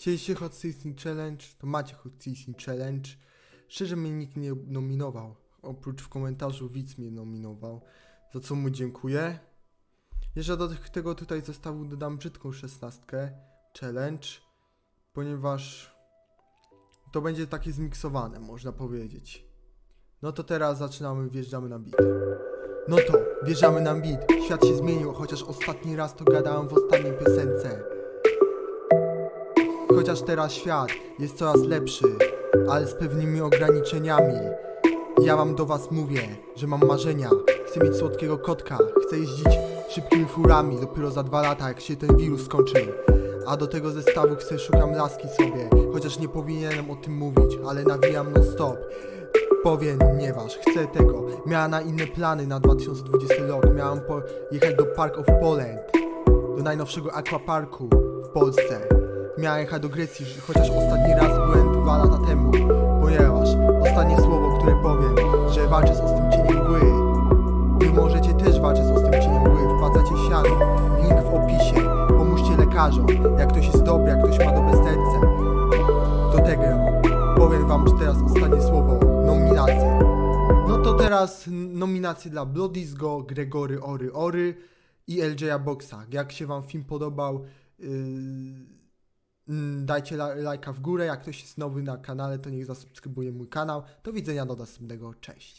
Chcieliście Hot Season Challenge, to macie Hot Season Challenge. Szczerze mnie nikt nie nominował. Oprócz w komentarzu widz mnie nominował, za co mu dziękuję. Jeszcze do tego tutaj zestawu dodam brzydką szesnastkę challenge, ponieważ to będzie takie zmiksowane, można powiedzieć. No to teraz zaczynamy, wjeżdżamy na beat. No to, wjeżdżamy na beat. Świat się zmienił, chociaż ostatni raz to gadałem w ostatniej piosence. Chociaż teraz świat jest coraz lepszy, ale z pewnymi ograniczeniami. Ja wam do was mówię, że mam marzenia. Chcę mieć słodkiego kotka, chcę jeździć szybkimi furami dopiero za dwa lata, jak się ten wirus skończy. A do tego zestawu chcę szukam laski sobie, chociaż nie powinienem o tym mówić, ale nawijam non stop. Powiem, nieważ, chcę tego. Miałem na inne plany na 2020 rok. Miałem pojechać do Park of Poland, do najnowszego aquaparku w Polsce. Miałem jechać do Grecji, chociaż ostatni raz byłem dwa lata temu. Ponieważ ostatnie słowo, które powiem, że walczę z ostrym cieniem mgły. Wy możecie też walczyć z ostrym cieniem mgły. Wpadzacie w siano, link w opisie. Pomóżcie lekarzom, jak ktoś jest dobry, jak ktoś ma dobre serce. Do tego powiem wam że teraz ostatnie słowo, nominacje. No to teraz nominacje dla Blodisgo, Gregory Ory Ory i LJ'a Boxa. Jak się wam film podobał, yy, dajcie la- lajka w górę. Jak ktoś jest nowy na kanale, to niech zasubskrybuje mój kanał. Do widzenia do następnego. Cześć.